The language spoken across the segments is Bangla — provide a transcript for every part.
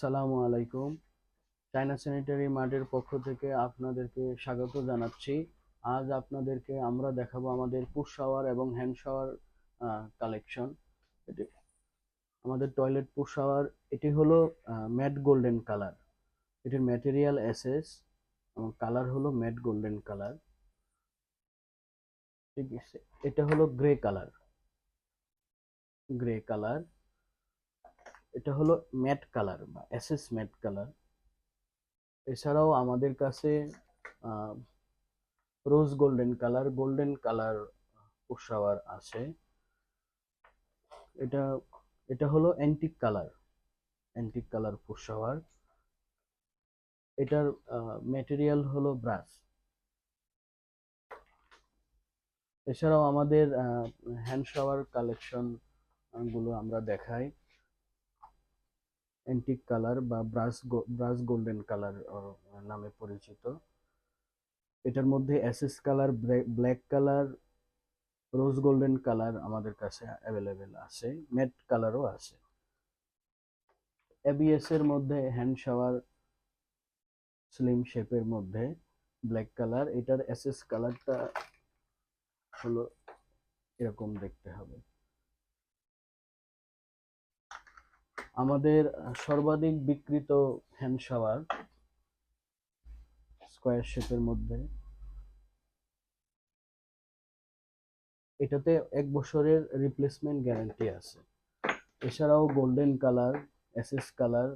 আসসালামু আলাইকুম। চায়না স্যানিটারি মার্টের পক্ষ থেকে আপনাদেরকে স্বাগত জানাচ্ছি। আজ আপনাদেরকে আমরা দেখাবো আমাদের পুশ শাওয়ার এবং হ্যান্ড শাওয়ার কালেকশন। এটি আমাদের টয়লেট পুশ শাওয়ার এটি হলো ম্যাট গোল্ডেন কালার। এটির ম্যাটেরিয়াল এসএস এবং কালার হলো ম্যাট গোল্ডেন কালার। ঠিক আছে, এটা হলো গ্রে কালার। Grey colour. এটা হলো ম্যাট কালার বা এসএস ম্যাট কালার। এছাড়াও আমাদের কাছে rose golden colour golden colour push shower আছে। এটা এটা হলো antique colour antique colour push shower. এটার ম্যাটেরিয়াল হলো ব্রাশ। এছাড়াও আমাদের হ্যান্ড শাওয়ার কালেকশনগুলো আমরা দেখাই। অ্যান্টিক কালার বা ব্রাশ ব্রাশ গোল্ডেন কালার নামে পরিচিত। এটার মধ্যে SS colour black colour rose golden colour আমাদের কাছে অ্যাভেলেবেল আছে ম্যাট কালারও আছে। এবিএস এর মধ্যে হ্যান্ড শাওয়ার স্লিম শেপের মধ্যে ব্ল্যাক কালার এটার অ্যাসেস কালারটা হলো এরকম দেখতে হবে। আমাদের সর্বাধিক বিক্রিত হ্যান্ড শাওয়ার স্কোয়ার শেপের মধ্যে। এটাতে এক বছরের রিপ্লেসমেন্ট গ্যারান্টি আছে। এছাড়াও golden colour SS colour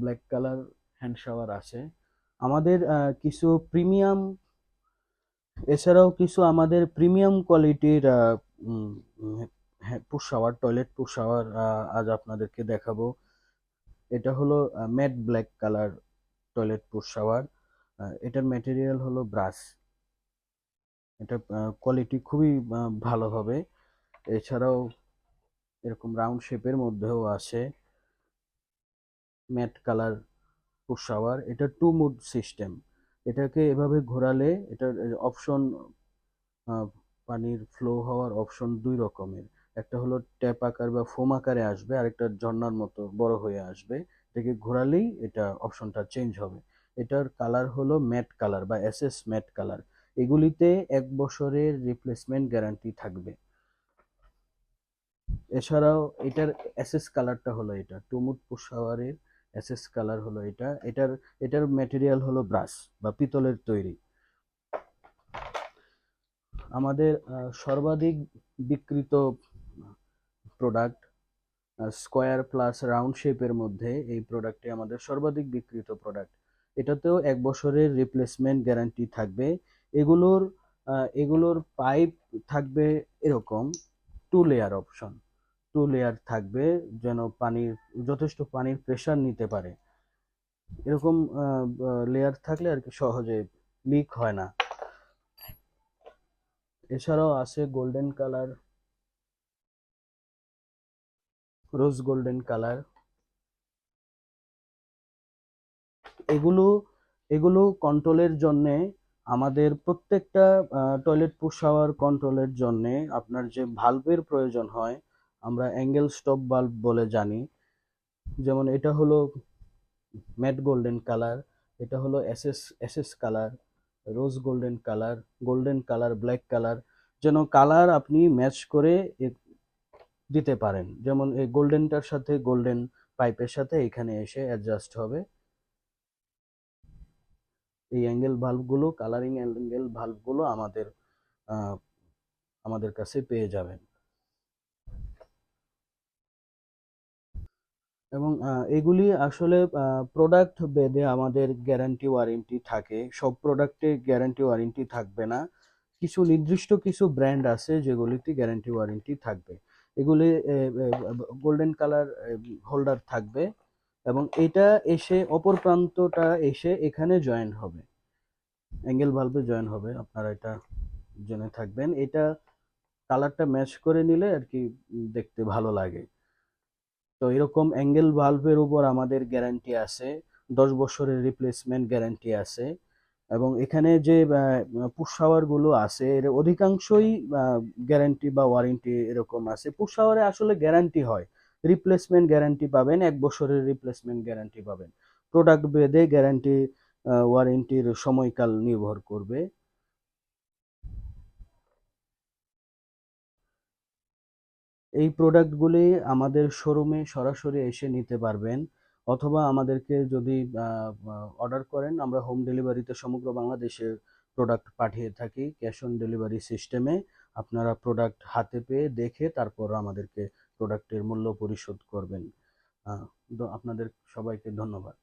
black colour hand shower আছে। আমাদের কিছু প্রিমিয়াম এছাড়াও কিছু আমাদের প্রিমিয়াম কোয়ালিটির push shower toilet push shower আজ আপনাদেরকে দেখাবো। এটা হলো matte black colour toilet push shower এটার ম্যাটেরিয়াল হলো ব্রাশ এটা কোয়ালিটি খুবই ভালো হবে। এছাড়াও এরকম রাউন্ড শেপের মধ্যেও আছে ম্যাট কালার পুশ শাওয়ার এটা টু মুড সিস্টেম এটাকে এভাবে ঘোরালে এটার অপশন পানির ফ্লো হওয়ার অপশন দুই রকমের। একটা হলো ট্যাপ আকার বা ফোম আকারে আসবে আর একটা ঝর্নার মতো বড় হয়ে আসবে। এটাকে ঘোরালেই এটা অপশনটা চেঞ্জ হবে। এটার কালার হলো ম্যাট কালার বা এসএস ম্যাট কালার এগুলিতে এক বছরের রিপ্লেসমেন্ট গ্যারান্টি থাকবে। এছাড়াও এটার এসএস কালারটা হলো এটা টুমুট পুষাওয়ারের এসএস কালার হলো এটা। এটার এটার ম্যাটেরিয়াল হলো ব্রাশ বা পিতলের তৈরি। আমাদের সর্বাধিক বিকৃত প্রোডাক্ট স্কোয়ার প্লাস রাউন্ড শেপের মধ্যে এই প্রোডাক্টটি আমাদের সর্বাধিক বিক্রিত প্রোডাক্ট এটাতেও এক বছরের রিপ্লেসমেন্ট গ্যারান্টি থাকবে। এগুলোর এগুলোর পাইপ থাকবে এরকম two layer option two layer থাকবে যেন পানির, যথেষ্ট পানির প্রেশার নিতে পারে। এরকম লেয়ার থাকলে আর কি সহজে লিক হয় না। এছাড়াও আছে golden colour rose golden colour এগুলো এগুলো কন্ট্রোলের জন্য আমাদের প্রত্যেকটা টয়লেট পুষাওয়ার কন্ট্রোলের জন্য আপনার যে ভাল্বের প্রয়োজন হয়, আমরা অ্যাঙ্গেল স্টপ বাল্ব বলে জানি। যেমন এটা হলো ম্যাট গোল্ডেন কালার এটা হলো SS SS colour rose golden colour golden colour black colour যেন কালার আপনি ম্যাচ করে দিতে পারেন। যেমন এই গোল্ডেনটার সাথে গোল্ডেন পাইপের সাথে এখানে এসে অ্যাডজাস্ট হবে। এই অ্যাঙ্গেল ভাল্বগুলো কালারিং অ্যাঙ্গেল ভাল্বগুলো আমাদের আমাদের কাছে পেয়ে যাবেন। এবং এগুলি আসলে প্রোডাক্ট বেদে আমাদের গ্যারান্টি ওয়ারেন্টি থাকে। সব প্রোডাক্টে গ্যারান্টি ওয়ারেন্টি থাকবে না। কিছু নির্দিষ্ট কিছু ব্র্যান্ড আছে যেগুলিতে গ্যারান্টি ওয়ারেন্টি থাকবে। এগুলি গোল্ডেন কালার হোল্ডার থাকবে এবং এটা এসে অপর প্রান্তটা এসে এখানে জয়েন হবে। অ্যাঙ্গেল ভালভে জয়েন হবে, আপনারা এটা জেনে থাকবেন। এটা কালারটা ম্যাচ করে নিলে আর কি দেখতে ভালো লাগে। তো এরকম অ্যাঙ্গেল ভালভের উপর আমাদের গ্যারান্টি আছে, দশ বছরের রিপ্লেসমেন্ট গ্যারান্টি আছে। এবং এখানে যে পুশগুলো আছে, এর অধিকাংশই গ্যারান্টি বা ওয়ারেন্টি এরকম আছে। পুশ আসলে গ্যারান্টি হয়। রিপ্লেসমেন্ট গ্যারান্টি পাবেন, এক বছরের রিপ্লেসমেন্ট গ্যারান্টি পাবেন। প্রোডাক্ট ভেদে গ্যারান্টি ওয়ারেন্টির সময়কাল নির্ভর করবে। এই প্রোডাক্টগুলি আমাদের শোরুমে সরাসরি এসে নিতে পারবেন। অথবা আমাদেরকে যদি অর্ডার করেন, আমরা হোম ডেলিভারিতে সমগ্র বাংলাদেশে প্রোডাক্ট পাঠিয়ে থাকি ক্যাশ অন ডেলিভারি সিস্টেমে আপনারা প্রোডাক্ট হাতে পেয়ে দেখে তারপর আমাদেরকে প্রোডাক্টের মূল্য পরিশোধ করবেন। আপনাদের সবাইকে ধন্যবাদ।